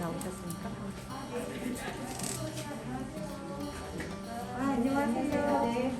다 오셨습니까? 아, 안녕하세요. 네.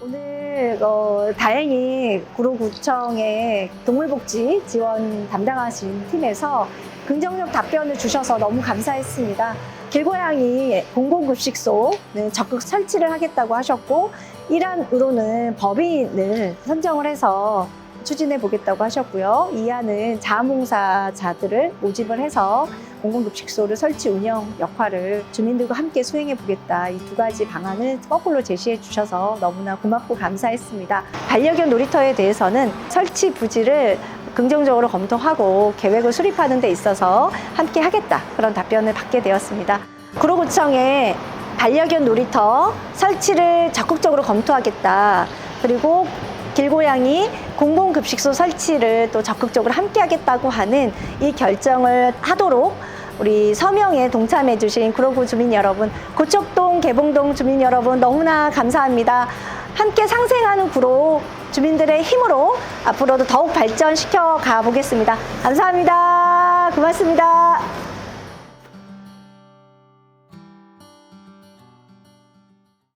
오늘 어, 다행히 구로구청의 동물복지 지원 담당하신 팀에서 긍정적 답변을 주셔서 너무 감사했습니다. 길고양이 공공급식소는 적극 설치를 하겠다고 하셨고 일환으로는 법인을 선정을 해서 추진해 보겠다고 하셨고요. 이하는 자원봉사자들을 모집을 해서 공공급식소를 설치 운영 역할을 주민들과 함께 수행해 보겠다. 이 두 가지 방안을 거꾸로 제시해 주셔서 너무나 고맙고 감사했습니다. 반려견 놀이터에 대해서는 설치 부지를 긍정적으로 검토하고 계획을 수립하는 데 있어서 함께 하겠다. 그런 답변을 받게 되었습니다. 구로구청에 반려견 놀이터 설치를 적극적으로 검토하겠다. 그리고 길고양이 공공급식소 설치를 또 적극적으로 함께 하겠다고 하는 이 결정을 하도록 우리 서명에 동참해 주신 구로구 주민 여러분, 고척동, 개봉동 주민 여러분 너무나 감사합니다. 함께 상생하는 구로 주민들의 힘으로 앞으로도 더욱 발전시켜 가 보겠습니다. 감사합니다. 고맙습니다.